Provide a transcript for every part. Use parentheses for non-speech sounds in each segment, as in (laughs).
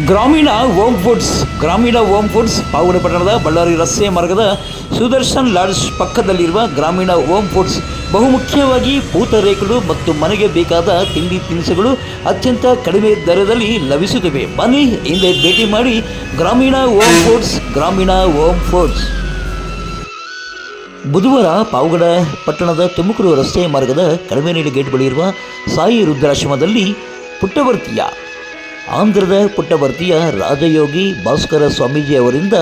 Grameena home foods, Grameena home foods, Pavagada ಪಟ್ಟಣದ ಬಳ್ಳಾರಿ ರಸ್ತೆ ಮಾರ್ಗದ ಸುದರ್ಶನ್ ಲಾಡ್ಜ್ ಪಕ್ಕದಲ್ಲಿರುವ ಗ್ರಾಮೀಣ ಹೋಮ್ ಫುಡ್ಸ್, ಬಹುಮುಖ್ಯವಾಗಿ ಪೂತರೇಕಲು ಮತ್ತು ಮನೆಗೆ ಬೇಕಾದ ತಿಂಡಿ ತಿನಿಸುಗಳು ಅತ್ಯಂತ ಕಡಿಮೆ ದರದಲ್ಲಿ ಲಭಿಸುತ್ತವೆ. ಬನ್ನಿ ಹಿಂದೆ ಭೇಟಿ ಮಾಡಿ Grameena home foods, Grameena home foods. ಬುಧವಾರ ಪಾವಗಡ ಪಟ್ಟಣದ ತುಮಕೂರು ರಸ್ತೆ ಮಾರ್ಗದ ಕಡಿಮೆನೀಡಿ ಗೇಟ್ ಬಳಿ ಇರುವ ಸಾಯಿ ರುದ್ರಾಶ್ರಮದಲ್ಲಿ ಪುಟ್ಟವರ್ತಿಯ ಆಂಧ್ರದ ಪುಟ್ಟವರ್ತಿಯ ರಾಜಯೋಗಿ ಭಾಸ್ಕರ ಸ್ವಾಮೀಜಿ ಅವರಿಂದ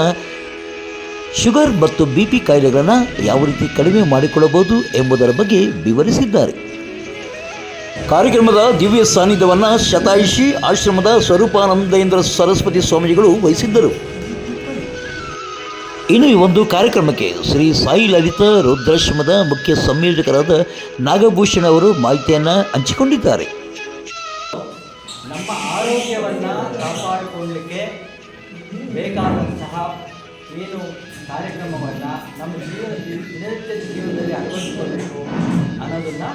ಶುಗರ್ ಮತ್ತು ಬಿ ಪಿ ಕಾಯಿಲೆಗಳನ್ನು ಯಾವ ರೀತಿ ಕಡಿಮೆ ಮಾಡಿಕೊಳ್ಳಬಹುದು ಎಂಬುದರ ಬಗ್ಗೆ ವಿವರಿಸಿದ್ದಾರೆ. ಕಾರ್ಯಕ್ರಮದ ದಿವ್ಯ ಸಾನ್ನಿಧ್ಯವನ್ನು ಶತಾಯುಷಿ ಆಶ್ರಮದ ಸ್ವರೂಪಾನಂದೇಂದ್ರ ಸರಸ್ವತಿ ಸ್ವಾಮೀಜಿಗಳು ವಹಿಸಿದ್ದರು. ಇನ್ನು ಈ ಒಂದು ಕಾರ್ಯಕ್ರಮಕ್ಕೆ ಶ್ರೀ ಸಾಯಿ ಲಲಿತ ರುದ್ರಾಶ್ರಮದ ಮುಖ್ಯ ಸಂಯೋಜಕರಾದ ನಾಗಭೂಷಣ ಅವರು ಮಾಹಿತಿಯನ್ನು ಹಂಚಿಕೊಂಡಿದ್ದಾರೆ. ಆರೋಗ್ಯವನ್ನು ಕಾಪಾಡಿಕೊಳ್ಳಲಿಕ್ಕೆ ಬೇಕಾದಂತಹ ಏನು ಕಾರ್ಯಕ್ರಮವನ್ನು ನಮ್ಮ ಜೀವನ ದಿನನಿತ್ಯ ಜೀವನದಲ್ಲಿ ಅಳವಡಿಸ್ಕೊಳ್ಬೇಕು ಅನ್ನೋದನ್ನು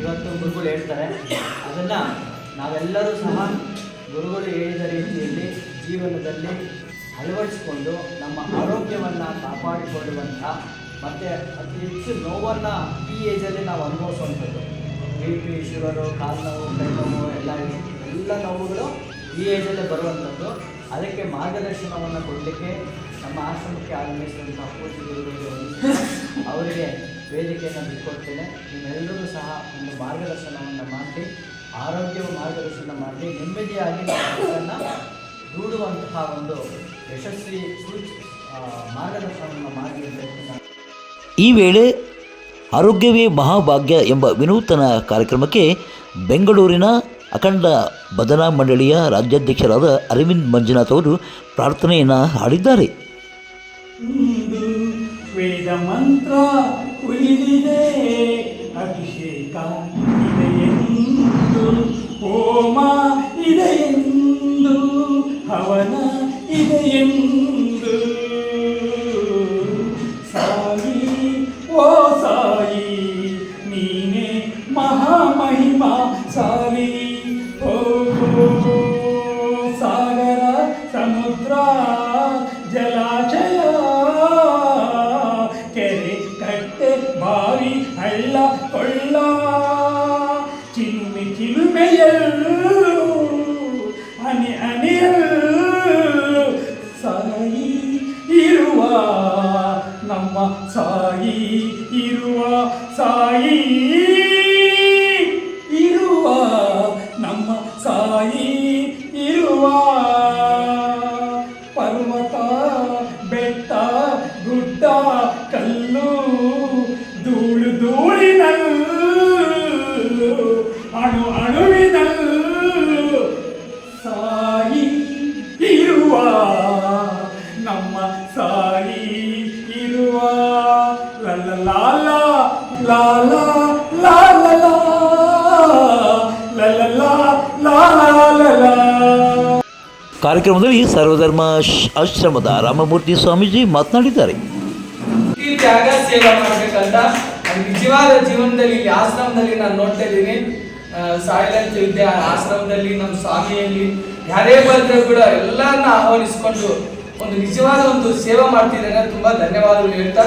ಇವತ್ತು ಗುರುಗಳು ಹೇಳ್ತಾರೆ. ಅದನ್ನು ನಾವೆಲ್ಲರೂ ಸಹ ಗುರುಗಳು ಹೇಳಿದ ರೀತಿಯಲ್ಲಿ ಜೀವನದಲ್ಲಿ ಅಳವಡಿಸಿಕೊಂಡು ನಮ್ಮ ಆರೋಗ್ಯವನ್ನು ಕಾಪಾಡಿಕೊಳ್ಳುವಂಥ ಮತ್ತು ಅತಿ ಹೆಚ್ಚು ನೋವನ್ನು ಈ ಏಜಲ್ಲಿ ನಾವು ಅನುಭವಿಸುವಂಥದ್ದು. ಬಿ ಪಿ, ಶುಗರು, ಕಾಲು ನೋವು, ಕೈ ನೋವು, ಎಲ್ಲ ಎಲ್ಲ ನೋವುಗಳು ಈ ಏಜಲ್ಲೇ ಬರುವಂಥದ್ದು. ಅದಕ್ಕೆ ಮಾರ್ಗದರ್ಶನವನ್ನು ಕೊಡಲಿಕ್ಕೆ ನಮ್ಮ ಆಶ್ರಮಕ್ಕೆ ಆಗಮಿಸಿದಂಥ ಪೂಜೆ ಗುರುಗಳಿಗೆ (laughs) ಅವರಿಗೆ ವೇದಿಕೆಯನ್ನು ಬಿಟ್ಕೊಡ್ತೇನೆ. ನಿಮ್ಮೆಲ್ಲರೂ ಸಹ ಒಂದು ಮಾರ್ಗದರ್ಶನವನ್ನು ಮಾಡಿ ಆರೋಗ್ಯ ಮಾರ್ಗದರ್ಶನ ಮಾಡಿ, ನೆಮ್ಮದಿಯಾಗಿ ನಾವು ದೂಡುವಂತಹ ಒಂದು ಯಶಸ್ವಿ ಸೂಚ ಮಾರ್ಗದರ್ಶನವನ್ನು ಮಾಡಿ ಅಂತ ಈ ವೇಳೆ ಆರೋಗ್ಯವೇ ಮಹಾಭಾಗ್ಯ ಎಂಬ ವಿನೂತನ ಕಾರ್ಯಕ್ರಮಕ್ಕೆ ಬೆಂಗಳೂರಿನ ಅಖಂಡ ಭಜನಾ ಮಂಡಳಿಯ ರಾಜ್ಯಾಧ್ಯಕ್ಷರಾದ ಅರವಿಂದ್ ಮಂಜುನಾಥ್ ಅವರು ಪ್ರಾರ್ಥನೆಯನ್ನು ಹಾಡಿದ್ದಾರೆ. ವೇದ ಮಂತ್ರ ಉಳಿದಿದೆ ಅಭಿಷೇಕ ಜಲಾಶಯ ಕೆರೆ ಕಟ್ಟೆ ಬಾವಿ ಹಳ್ಳ ಕೊಳ್ಳ ಚಿಲುಮೆ ಚಿಲುಮೆಯಲ್ಲೂ ಹನಿ ಹನಿಯಲ್ಲೂ ಸಾಯಿ ಇರುವ ನಮ್ಮ ಸಾಯಿ ಇರುವ ಸಾಯಿ ಕಾರ್ಯಕ್ರಮದಲ್ಲಿ ಸರ್ವಧರ್ಮ ಆಶ್ರಮದ ರಾಮಮೂರ್ತಿ ಸ್ವಾಮೀಜಿ ಮಾತನಾಡಿದ್ದಾರೆ ಈ ತ್ಯಾಗ ಸೇವೆ ಮಾಡಬೇಕಂತ ನಿಜವಾದ ಜೀವನದಲ್ಲಿ ಇಲ್ಲಿ ಆಶ್ರಮದಲ್ಲಿ ನಾನು ನೋಡ್ತಾ ಇದ್ದೀನಿ ಸಾಯಿಲಂತ ವಿದ್ಯಾ ಆಶ್ರಮದಲ್ಲಿ ನಮ್ಮ ಸ್ವಾಮಿಯಲ್ಲಿ ಯಾರೇ ಬಂದ್ರೆ ಕೂಡ ಎಲ್ಲರನ್ನ ಆಹ್ವಾನಿಸ್ಕೊಂಡು ಒಂದು ನಿಜವಾದ ಒಂದು ಸೇವೆ ಮಾಡ್ತಿದ್ದೇನೆ ತುಂಬಾ ಧನ್ಯವಾದಗಳು ಹೇಳ್ತಾ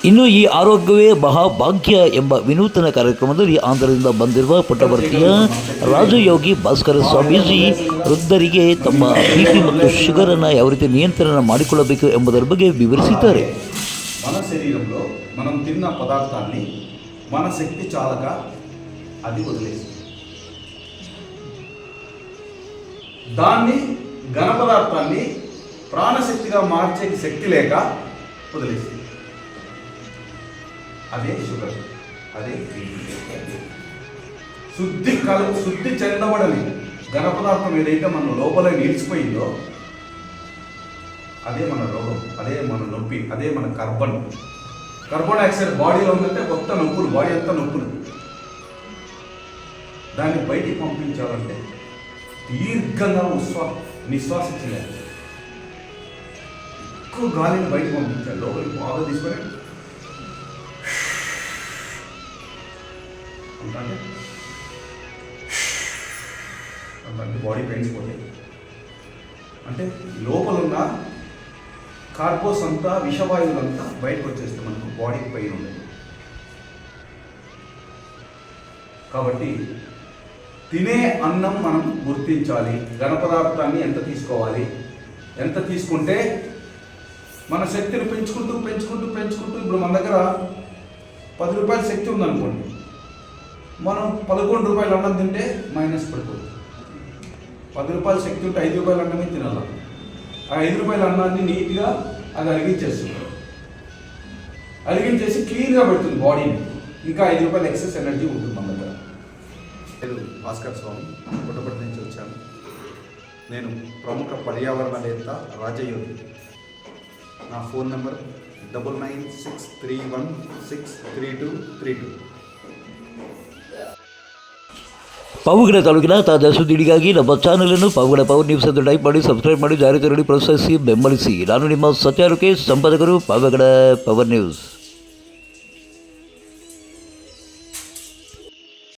ಇನ್ನು ಈ ಆರೋಗ್ಯವೇ ಮಹಾಭಾಗ್ಯ ಎಂಬ ವಿನೂತನ ಕಾರ್ಯಕ್ರಮದಲ್ಲಿ ಆಂಧ್ರದಿಂದ ಬಂದಿರುವ ಪುಟ್ಟಭರ್ತಿಯ ರಾಜಯೋಗಿ ಭಾಸ್ಕರ ಸ್ವಾಮೀಜಿ ವೃದ್ಧರಿಗೆ ತಮ್ಮ ಬಿ ಪಿ ಮತ್ತು ಶುಗರನ್ನು ಯಾವ ರೀತಿ ನಿಯಂತ್ರಣ ಮಾಡಿಕೊಳ್ಳಬೇಕು ಎಂಬುದರ ಬಗ್ಗೆ ವಿವರಿಸಿದ್ದಾರೆ. మన శరీరంలో మనం తిన్న పదార్థాన్ని మన శక్తి చాలక అది వదిలేస్తుంది దాన్ని ఘన పదార్థాన్ని ప్రాణశక్తిగా మార్చే శక్తి లేక వదిలేస్తుంది అదే షుగర్ అదే శుద్ధి కల శుద్ధి చెందబడని ఘన పదార్థం ఏదైతే మన లోపల నిలిచిపోయిందో అదే మన రోగం అదే మన నొప్పి అదే మన కార్బన్. కార్బన్ డైఆక్సైడ్ బాడీలో ఉందంటే కొత్త నొప్పులు బాడీ అంతా నొప్పులు. దాన్ని బయటికి పంపించాలంటే దీర్ఘంగా ఉస్వా నిశ్వాసించలేదు ఎక్కువ గాలిని బయటకు పంపించాలి. లోపలికి బాగా తీసుకొని అంటే అంటే బాడీ పెయిన్స్ పోతాయి. అంటే లోపలున్న కార్పోస్ అంతా విషవాయువులంతా బయటకు వచ్చేస్తే మనకు బాడీకి పైన ఉండదు కాబట్టి తినే అన్నం మనం గుర్తించాలి. ఘన పదార్థాన్ని ఎంత తీసుకోవాలి? ఎంత తీసుకుంటే మన శక్తిని పెంచుకుంటూ పెంచుకుంటూ పెంచుకుంటూ ఇప్పుడు మన దగ్గర పది రూపాయల శక్తి ఉందనుకోండి. మనం పదకొండు రూపాయలు అన్నం తింటే మైనస్ పడుతుంది. పది రూపాయలు శక్తి ఉంటే ఐదు రూపాయలు అన్నమే తినాల. ఆ ఐదు రూపాయల అన్నాన్ని నీట్గా అది అరిగించేస్తుంది అరిగించేసి క్లీన్గా పెడుతుంది బాడీని ఇంకా ఐదు రూపాయలు ఎక్సెస్ ఎనర్జీ ఉంటుంది మన దగ్గర. భాస్కర్ స్వామి పుట్టపర్తి నుంచి వచ్చాను. నేను ప్రముఖ పర్యావరణ నేత రాజయోగి. నా phone number double nine six three one six three two three two. Pavagada ತಾಲೂಕಿನ ತಾಜಾ ಸುದ್ದಿಗಾಗಿ ನಮ್ಮ ಚಾನಲನ್ನು ಪಾವಗಡ ಪವರ್ ನ್ಯೂಸ್ ಎಂದು ಟೈಪ್ ಮಾಡಿ ಸಬ್ಸ್ಕ್ರೈಬ್ ಮಾಡಿ ಜಾರಿ ತರಲಿ, ಪ್ರೋತ್ಸಾಹಿಸಿ, ಬೆಂಬಲಿಸಿ. ನಾನು ನಿಮ್ಮ ಸತ್ಯಾರುಕೆ ಸಂಪಾದಕರು ಪಾವಗಡ ಪವರ್ ನ್ಯೂಸ್